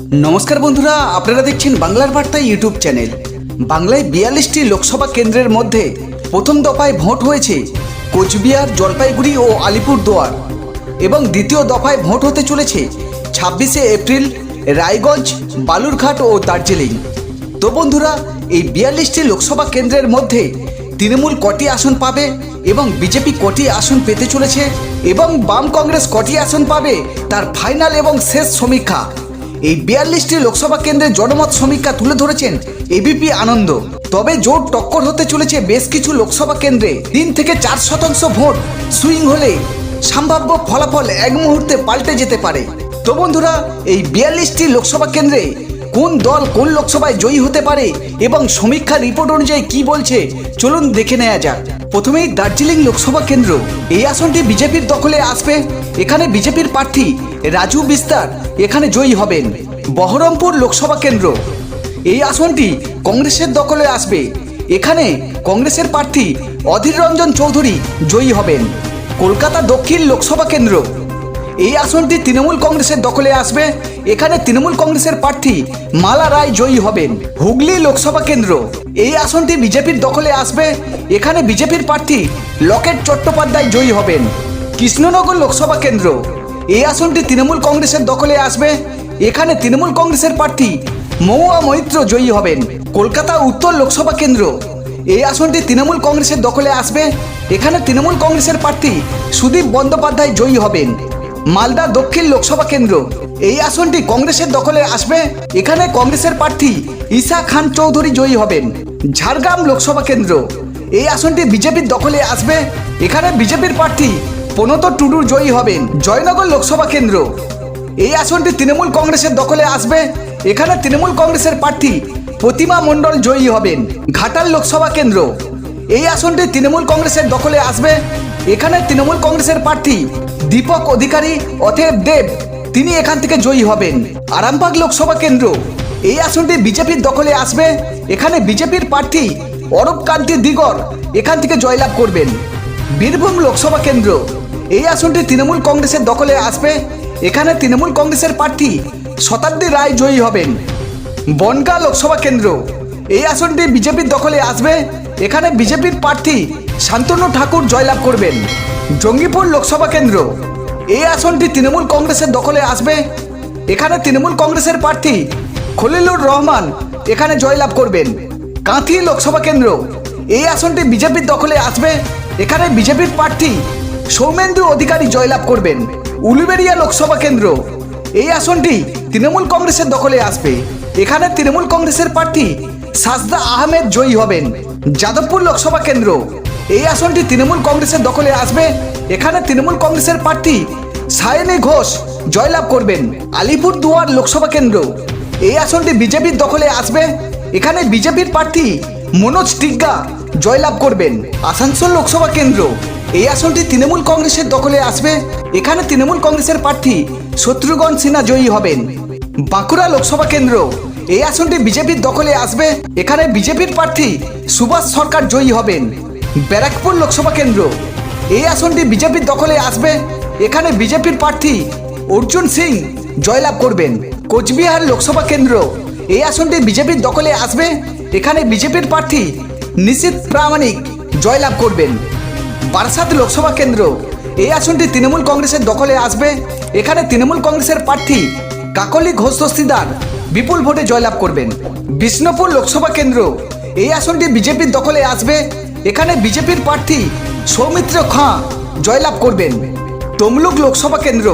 নমস্কার বন্ধুরা, আপনারা দেখছেন বাংলার বার্তা ইউটিউব চ্যানেল। বাংলায় বিয়াল্লিশটি লোকসভা কেন্দ্রের মধ্যে প্রথম দফায় ভোট হয়েছে কোচবিহার, জলপাইগুড়ি ও আলিপুরদুয়ার এবং দ্বিতীয় দফায় ভোট হতে চলেছে ছাব্বিশে এপ্রিল রায়গঞ্জ, বালুরঘাট ও দার্জিলিং। তো বন্ধুরা, এই বিয়াল্লিশটি লোকসভা কেন্দ্রের মধ্যে তৃণমূল কটি আসন পাবে এবং বিজেপি কটি আসন পেতে চলেছে এবং বাম কংগ্রেস কটি আসন পাবে তার ফাইনাল এবং শেষ সমীক্ষা। এই বিয়াল্লিশটি লোকসভা কেন্দ্রের জনমত সমীক্ষা তুলে ধরেছেন এবিপি আনন্দ। তবে জোর টক্কর হতে চলেছে বেশ কিছু লোকসভা কেন্দ্রে। তিন থেকে চার শতাংশ ভোট সুইং হলে সম্ভাব্য ফলাফল এক মুহূর্তে পাল্টে যেতে পারে। তো বন্ধুরা, এই বিয়াল্লিশটি লোকসভা কেন্দ্রে কোন দল কোন লোকসভায় জয়ী হতে পারে এবং সমীক্ষা রিপোর্ট অনুযায়ী কি বলছে, চলুন দেখে নেওয়া যাক। প্রথমেই দার্জিলিং লোকসভা কেন্দ্র। এই আসনটি বিজেপির দখলে আসবে? এখানে বিজেপির প্রার্থী রাজু বিস্তার এখানে জয়ী হবেন। বহরমপুর লোকসভা কেন্দ্র। এই আসনটি কংগ্রেসের দখলে আসবে। এখানে কংগ্রেসের প্রার্থী অধীর রঞ্জন চৌধুরী জয়ী হবেন। কলকাতা দক্ষিণ লোকসভা কেন্দ্র। এই আসনটি তৃণমূল কংগ্রেসের দখলে আসবে। এখানে তৃণমূল কংগ্রেসের প্রার্থী মালা রায় জয়ী হবেন। হুগলি লোকসভা কেন্দ্র। এই আসনটি বিজেপির দখলে আসবে। এখানে বিজেপির প্রার্থী লকেট চট্টোপাধ্যায় জয়ী হবেন। কৃষ্ণনগর লোকসভা কেন্দ্র। এই আসনটি তৃণমূল কংগ্রেসের দখলে আসবে। এখানে তৃণমূল কংগ্রেসের প্রার্থী মৌয়া মৈত্র জয়ী হবেন। কলকাতা উত্তর লোকসভা কেন্দ্র। এই আসনটি তৃণমূল কংগ্রেসের দখলে আসবে। এখানে তৃণমূল কংগ্রেসের প্রার্থী সুদীপ বন্দ্যোপাধ্যায় জয়ী হবেন। মালদা দক্ষিণ লোকসভা কেন্দ্র। এই আসনটি কংগ্রেসের দখলে আসবে। এখানে কংগ্রেসের প্রার্থী ঈশা খান চৌধুরী জয়ী হবেন। ঝাড়গ্রাম লোকসভা কেন্দ্র। এই আসনটি বিজেপির দখলে আসবে। এখানে বিজেপির প্রার্থী প্রণত টুডু জয়ী হবেন। জয়নগর লোকসভা কেন্দ্র। এই আসনটি তৃণমূল কংগ্রেসের দখলে আসবে। এখানে তৃণমূল কংগ্রেসের প্রার্থী প্রতিমা মণ্ডল জয়ী হবেন। ঘাটাল লোকসভা কেন্দ্র। এই আসনটি তৃণমূল কংগ্রেসের দখলে আসবে। এখানে তৃণমূল কংগ্রেসের প্রার্থী দীপক অধিকারী অথেব দেব, তিনি এখান থেকে জয়ী হবেন। আরামবাগ লোকসভা কেন্দ্র, এই আসনটি বিজেপির দখলে আসবে। এখানে বিজেপির প্রার্থী অরূপ কান্তি দিগর এখান থেকে জয়লাভ করবেন। বীরভূম লোকসভা কেন্দ্র, এই আসনটি তৃণমূল কংগ্রেসের দখলে আসবে। এখানে তৃণমূল কংগ্রেসের প্রার্থী শতাব্দী রায় জয়ী হবেন। বনগা লোকসভা কেন্দ্র এই আসনটি বিজেপির দখলে আসবে? এখানে বিজেপির প্রার্থী শান্তনু ঠাকুর জয়লাভ করবেন। জঙ্গিপুর লোকসভা কেন্দ্র। এই আসনটি তৃণমূল কংগ্রেসের দখলে আসবে? এখানে তৃণমূল কংগ্রেসের প্রার্থী খলিলুর রহমান এখানে জয়লাভ করবেন। কাঁথি লোকসভা কেন্দ্র। এই আসনটি বিজেপির দখলে আসবে? এখানে বিজেপির প্রার্থী সৌমেন্দু অধিকারী জয়লাভ করবেন। উলুবেড়িয়া লোকসভা কেন্দ্র। এই আসনটি তৃণমূল কংগ্রেসের দখলে আসবে। এখানে তৃণমূল কংগ্রেসের প্রার্থী সাজদা আহমেদ জয়ী হবেন। যাদবপুর লোকসভা কেন্দ্র। এই আসনটি তৃণমূল কংগ্রেসের দখলে আসবে। এখানে তৃণমূল কংগ্রেসের প্রার্থী সায়নী ঘোষ জয়লাভ করবেন। আলিপুর দুয়ার লোকসভা কেন্দ্র। এই আসনটি বিজেপির দখলে আসবে। এখানে বিজেপির প্রার্থী মনোজ টিগ্গা জয়লাভ করবেন। আসানসোল লোকসভা কেন্দ্র। এই আসনটি তৃণমূল কংগ্রেসের দখলে আসবে। এখানে তৃণমূল কংগ্রেসের প্রার্থী শত্রুঘ্ন সিনহা জয়ী হবেন। বাঁকুড়া লোকসভা কেন্দ্র। এই আসনটি বিজেপির দখলে আসবে। এখানে বিজেপির প্রার্থী সুভাষ সরকার জয়ী হবেন। ব্যারাকপুর লোকসভা কেন্দ্র। এই আসনটি বিজেপির দখলে আসবে। এখানে বিজেপির প্রার্থী অর্জুন সিং জয়লাভ করবেন। কোচবিহার লোকসভা কেন্দ্র। এই আসনটি বিজেপির দখলে আসবে। এখানে বিজেপির প্রার্থী নিশীত প্রামাণিক জয়লাভ করবেন। বারাসাত লোকসভা কেন্দ্র। এই আসনটি তৃণমূল কংগ্রেসের দখলে আসবে। এখানে তৃণমূল কংগ্রেসের প্রার্থী কাকলি ঘোষ দস্তিদার বিপুল ভোটে জয়লাভ করবেন। বিষ্ণুপুর লোকসভা কেন্দ্র, এই আসনটি বিজেপির দখলে আসবে। এখানে বিজেপির প্রার্থী সৌমিত্র খাঁ জয়লাভ করবেন। তমলুক লোকসভা কেন্দ্র,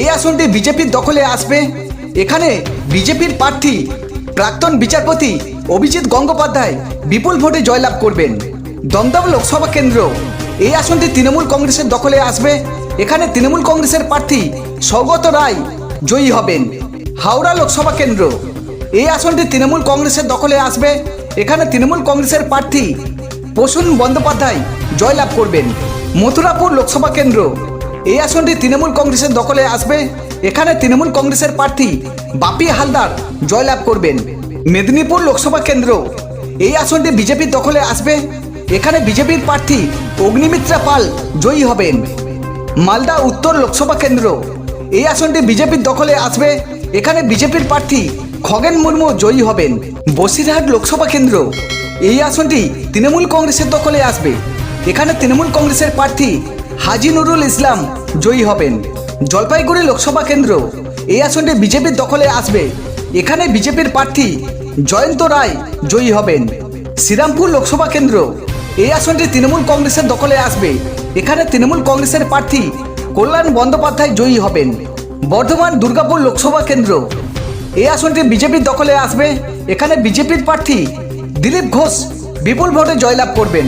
এই আসনটি বিজেপির দখলে আসবে। এখানে বিজেপির প্রার্থী প্রাক্তন বিচারপতি অভিজিৎ গঙ্গোপাধ্যায় বিপুল ভোটে জয়লাভ করবেন। দমদম লোকসভা কেন্দ্র, এই আসনটি তৃণমূল কংগ্রেসের দখলে আসবে। এখানে তৃণমূল কংগ্রেসের প্রার্থী সৌগত রায় জয়ী হবেন। হাওড়া লোকসভা কেন্দ্র। এই আসনটি তৃণমূল কংগ্রেসের দখলে আসবে। এখানে তৃণমূল কংগ্রেসের প্রার্থী প্রসূন বন্দ্যোপাধ্যায় জয়লাভ করবেন। মথুরাপুর লোকসভা কেন্দ্র। এই আসনটি তৃণমূল কংগ্রেসের দখলে আসবে। এখানে তৃণমূল কংগ্রেসের প্রার্থী বাপি হালদার জয়লাভ করবেন। মেদিনীপুর লোকসভা কেন্দ্র। এই আসনটি বিজেপির দখলে আসবে। এখানে বিজেপির প্রার্থী অগ্নিমিত্রা পাল জয়ী হবেন। মালদা উত্তর লোকসভা কেন্দ্র। এই আসনটি বিজেপির দখলে আসবে। এখানে বিজেপির প্রার্থী খগেন মুর্মু জয়ী হবেন। বসিরহাট লোকসভা কেন্দ্র। এই আসনটি তৃণমূল কংগ্রেসের দখলে আসবে। এখানে তৃণমূল কংগ্রেসের প্রার্থী হাজি নুরুল ইসলাম জয়ী হবেন। জলপাইগুড়ি লোকসভা কেন্দ্র। এই আসনটি বিজেপির দখলে আসবে। এখানে বিজেপির প্রার্থী জয়ন্ত রায় জয়ী হবেন। শ্রীরামপুর লোকসভা কেন্দ্র। এই আসনটি তৃণমূল কংগ্রেসের দখলে আসবে। এখানে তৃণমূল কংগ্রেসের প্রার্থী কল্যাণ বন্দ্যোপাধ্যায় জয়ী হবেন। বর্ধমান দুর্গাপুর লোকসভা কেন্দ্র। এই আসনটি বিজেপির দখলে আসবে। এখানে বিজেপির প্রার্থী দিলীপ ঘোষ বিপুল ভোটে জয়লাভ করবেন।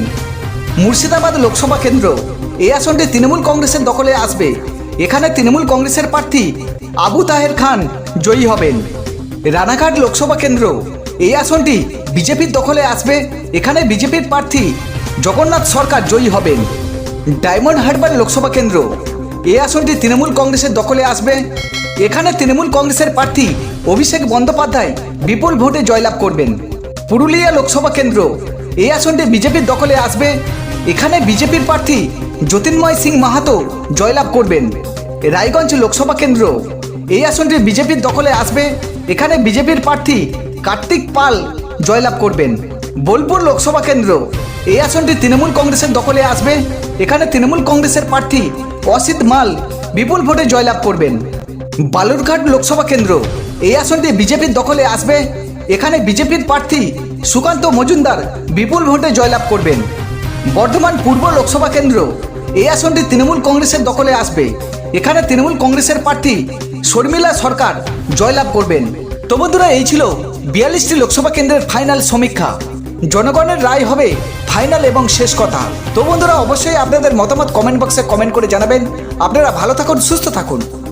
মুর্শিদাবাদ লোকসভা কেন্দ্র। এই আসনটি তৃণমূল কংগ্রেসের দখলে আসবে। এখানে তৃণমূল কংগ্রেসের প্রার্থী আবু তাহের খান জয়ী হবেন। রানাঘাট লোকসভা কেন্দ্র। এই আসনটি বিজেপির দখলে আসবে। এখানে বিজেপির প্রার্থী জগন্নাথ সরকার জয়ী হবেন। ডায়মন্ড হারবার লোকসভা কেন্দ্র। এই আসনটি তৃণমূল কংগ্রেসের দখলে আসবে। এখানে তৃণমূল কংগ্রেসের প্রার্থী অভিষেক বন্দ্যোপাধ্যায় বিপুল ভোটে জয়লাভ করবেন। পুরুলিয়া লোকসভা কেন্দ্র এই আসনটি বিজেপির দখলে আসবে। এখানে বিজেপির প্রার্থী জ্যোতির্ময় সিং মাহাতো জয়লাভ করবেন। রায়গঞ্জ লোকসভা কেন্দ্র এই আসনটি বিজেপির দখলে আসবে। এখানে বিজেপির প্রার্থী কার্তিক পাল জয়লাভ করবেন। বোলপুর লোকসভা কেন্দ্র। এই আসনটি তৃণমূল কংগ্রেসের দখলে আসবে। এখানে তৃণমূল কংগ্রেসের প্রার্থী অসিত মাল বিপুল ভোটে জয়লাভ করবেন। বালুরঘাট লোকসভা কেন্দ্র, এই আসনটি বিজেপির দখলে আসবে। এখানে বিজেপির প্রার্থী সুকান্ত মজুমদার বিপুল ভোটে জয়লাভ করবেন। বর্ধমান পূর্ব লোকসভা কেন্দ্র, এই আসনটি তৃণমূল কংগ্রেসের দখলে আসবে। এখানে তৃণমূল কংগ্রেসের প্রার্থী শর্মিলা সরকার জয়লাভ করবেন। তো বন্ধুরা, এই ছিল বিয়াল্লিশটি লোকসভা কেন্দ্রের ফাইনাল সমীক্ষা। জনগণের রায় হবে ফাইনাল এবং শেষ কথা। তো বন্ধুরা, অবশ্যই আপনাদের মতামত কমেন্ট বক্সে কমেন্ট করে জানাবেন। আপনারা ভালো থাকুন, সুস্থ থাকুন।